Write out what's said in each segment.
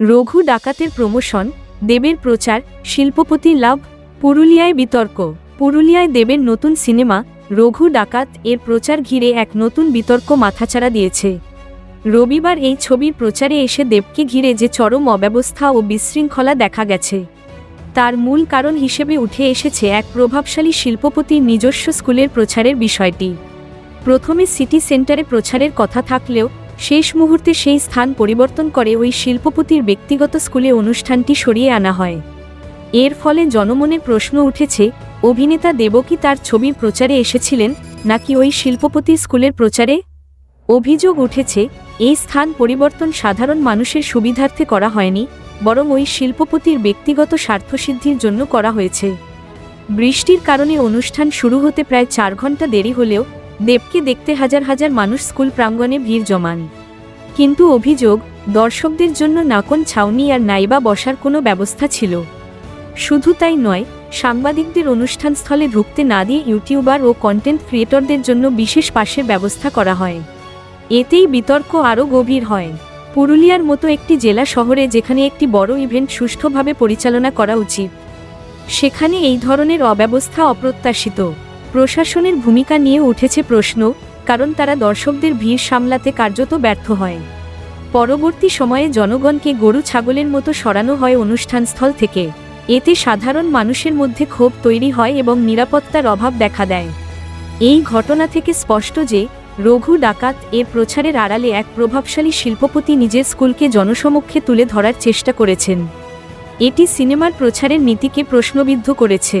রঘু ডাকাতের প্রমোশন, দেবের প্রচার, শিল্পপতি লাভ, পুরুলিয়ায় বিতর্ক। পুরুলিয়ায় দেবের নতুন সিনেমা, রঘু ডাকাত এর প্রচার ঘিরে এক নতুন বিতর্ক মাথাচাড়া দিয়েছে। রবিবার এই ছবির প্রচারে এসে দেবকে ঘিরে যে চরম অব্যবস্থা ও বিশৃঙ্খলা দেখা গেছে। তার মূল কারণ হিসেবে উঠে এসেছে এক প্রভাবশালী শিল্পপতির নিজস্ব স্কুলের প্রচারের বিষয়টি। প্রথমে সিটি সেন্টারে প্রচারের কথা থাকলেও শেষ মুহূর্তে সেই স্থান পরিবর্তন করে ওই শিল্পপতির ব্যক্তিগত স্কুলে অনুষ্ঠানটি সরিয়ে আনা হয়। এর ফলে জনমনে প্রশ্ন উঠেছে, অভিনেতা দেবকী তার ছবির প্রচারে এসেছিলেন, নাকি ওই শিল্পপতির স্কুলের প্রচারে? অভিযোগ উঠেছে, এই স্থান পরিবর্তন সাধারণ মানুষের সুবিধার্থে করা হয়নি, বরং ওই শিল্পপতির ব্যক্তিগত স্বার্থসিদ্ধির জন্য করা হয়েছে। বৃষ্টির কারণে অনুষ্ঠান শুরু হতে প্রায় চার ঘণ্টা দেরি হলেও দেবকে দেখতে হাজার হাজার মানুষ স্কুল প্রাঙ্গণে ভিড় জমান। কিন্তু অভিযোগ, দর্শকদের জন্য নাকন ছাউনি আর নাইবা বসার কোনো ব্যবস্থা ছিল। শুধু তাই নয়, সাংবাদিকদের অনুষ্ঠানস্থলে ঢুকতে না দিয়ে ইউটিউবার ও কন্টেন্ট ক্রিয়েটরদের জন্য বিশেষ পাশের ব্যবস্থা করা হয়। এতেই বিতর্ক আরও গভীর হয়। পুরুলিয়ার মতো একটি জেলা শহরে যেখানে একটি বড় ইভেন্ট সুষ্ঠুভাবে পরিচালনা করা উচিত। সেখানে এই ধরনের অব্যবস্থা অপ্রত্যাশিত। প্রশাসনের ভূমিকা নিয়ে উঠেছে প্রশ্ন, কারণ তারা দর্শকদের ভিড় সামলাতে কার্যত ব্যর্থ হয়। পরবর্তী সময়ে জনগণকে গরু ছাগলের মতো সরানো হয় অনুষ্ঠানস্থল থেকে। এতে সাধারণ মানুষের মধ্যে ক্ষোভ তৈরি হয় এবং নিরাপত্তার অভাব দেখা দেয়। এই ঘটনা থেকে স্পষ্ট যে, রঘু ডাকাত এর প্রচারের আড়ালে এক প্রভাবশালী শিল্পপতি নিজের স্কুলকে জনসমক্ষে তুলে ধরার চেষ্টা করেছেন। এটি সিনেমার প্রচারের নীতিকে প্রশ্নবিদ্ধ করেছে।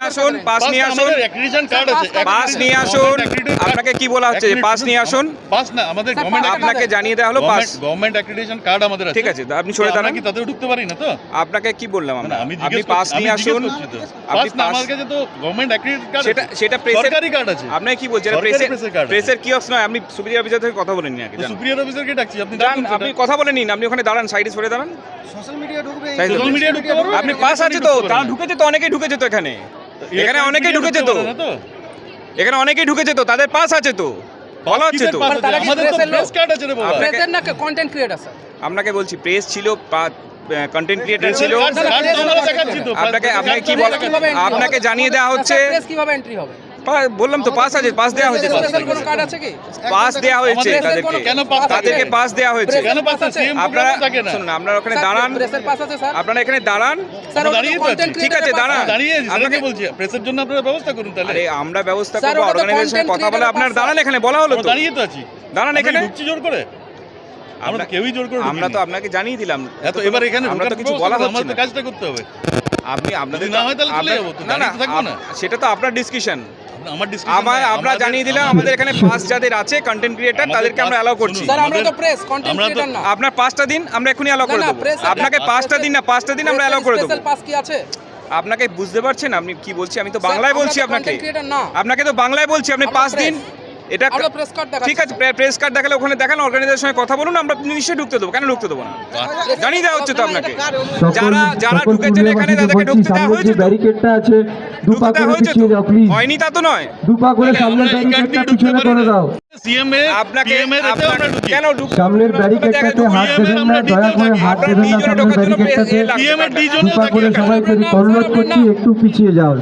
আসুন পাস নিয়ে আসুন। আমাদের কার্ড আছে। পাস নিয়ে আসুন। আপনাকে কি বলা হচ্ছে পাস নিয়ে আসুন? পাস না আমাদের গভর্নমেন্ট আপনাকে জানিয়ে দেওয়া হলো পাস। গভর্নমেন্ট অ্যাক্রিডিটেশন কার্ড আমাদের আছে। ঠিক আছে আপনি সরে দাঁড়ান। কি তাতেও ঢুকতে পারি না তো? আপনাকে কি বললাম আমরা? আপনি পাস নিয়ে আসুন। আপনি পাস না আমার কাছে তো গভর্নমেন্ট অ্যাক্রিডিট কার্ড সেটা সেটা প্রেসের সরকারি কার্ড আছে। আপনি কি বলছেন প্রেসের প্রেসের। কিয়ক্স নয় আপনি সুপিরিয়র অফিসার থেকে কথা বলে নিন আগে যান। সুপিরিয়র অফিসারকে ডাকছি আপনি আপনি কথা বলে নিন আপনি ওখানে দাঁড়ান সাইডে সরে দাঁড়ান। সোশ্যাল Side- মিডিয়া ঢুকতে পারব? আপনি পাস আছে তো তারা ঢুকেছে তো অনেকেই ঢুকেছে তো এখানে। এখানে অনেকেই ঢুকেছে তো। এখানে অনেকেই ঢুকেছে তো তাদের পাস আছে তো। ভালো হচ্ছে তো। আমাদের তো প্রেস কার্ড আছে রে বাবা। আপনাকে- প্রেজেন্ট না কন্টেন্ট ক্রিয়েটার স্যার আপনাকে বলছি প্রেস ছিল কন্টেন্ট ক্রিয়েটার ছিল। আপনাকে আপনাকে কি বলা আপনাকে জানিয়ে দেওয়া হচ্ছে প্রেস কীভাবে এন্ট্রি হবে? বললাম তো পাস আছে পাস দেওয়া হয়েছে। তো। কার্ড আছে কি? পাস দেওয়া হয়েছে তাদেরকে। কেন pass তাদেরকে পাস দেওয়া হয়েছে? আপনারা শুনুন আপনারা ওখানে দাঁড়ান। প্রেসের পাস আছে স্যার আপনারা এখানে দাঁড়ান। ঠিক আছে, দাঁড়ান। আপনাকে- বলছি। প্রেসের জন্য আপনারা ব্যবস্থা করুন তাহলে। আরে আমরা ব্যবস্থা করব content কথা বলে আপনার দাঁড়ান এখানে বলা হলো তো। দাঁড়িয়ে তো আছি। দাঁড়ান এখানে। ঢুকছি জোর করে। আমরা কেউই জোর করে আমরা তো আপনাকে জানিয়ে দিলাম। এত এবার এখানে আমরা তো কিছু বলা হচ্ছে না। কাজটা করতে হবে। আপনি আপনাদের না হয় তাহলে চলে যাব তো, না সেটা তো আপনার ডিসকাশন আমার জানিয়ে দিলাম আমাদের এখানে পাস যাদের আছে কন্টেন্ট ক্রিয়েটার তাদেরকে আমরা অ্যালাউ করছি। স্যার আমরা তো প্রেস কন্টেন্ট ক্রিয়েটার না। আপনার পাঁচটা দিন আমরা এখনই অ্যালাউ না, করে দেবো। আপনাকে পাঁচটা দিন না পাঁচটা দিন আমরা অ্যালাউ করে দেবো। স্পেশাল পাস কি আছে? আপনাকে বুঝতে পারছেন আপনি কি বলছি? আমি তো বাংলায় বলছি আপনাকে। আপনাকে তো বাংলায় বলছি আপনি পাঁচ দিন। এটা প্রেস কার্ড ঠিক আছে প্রেস কার্ড দেখালে ওখানে দেখান অর্গানাইজেশনের সঙ্গে কথা বলুন আমরা নিশ্চয়ই ঢুকতে দেবো। কেন ঢুকতে দেবো না? জানিয়ে দেওয়া হচ্ছে তো আপনাকে। যারা যারা ঢুকেছেন এখানে তাদেরকে ঢুকতে দেওয়া হয়েছে ব্যারিকেডটা আছে দু পা ঢুকতে দেওয়া করে পিছিয়ে যাও প্লিজ হয়নি তা তো নয়। দু করে তাহলে সামনের আমরা এই card ব্যারিকেডটা পিছনে করে দাও। CM এ আপনাকে CM এর এতে আপনার- আমরা ঢুকি। কেন ঢুক সামনের ব্যারিকেডটাতে হাত দেবেন না দয়া করে হাত দেবেন না সামনের ব্যারিকেডটাতে প্রেস লাগবে। CM এর টাকা। দুই দু জনের পা করে সবাইকে অনুরোধ করছি একটু পিছিয়ে যাও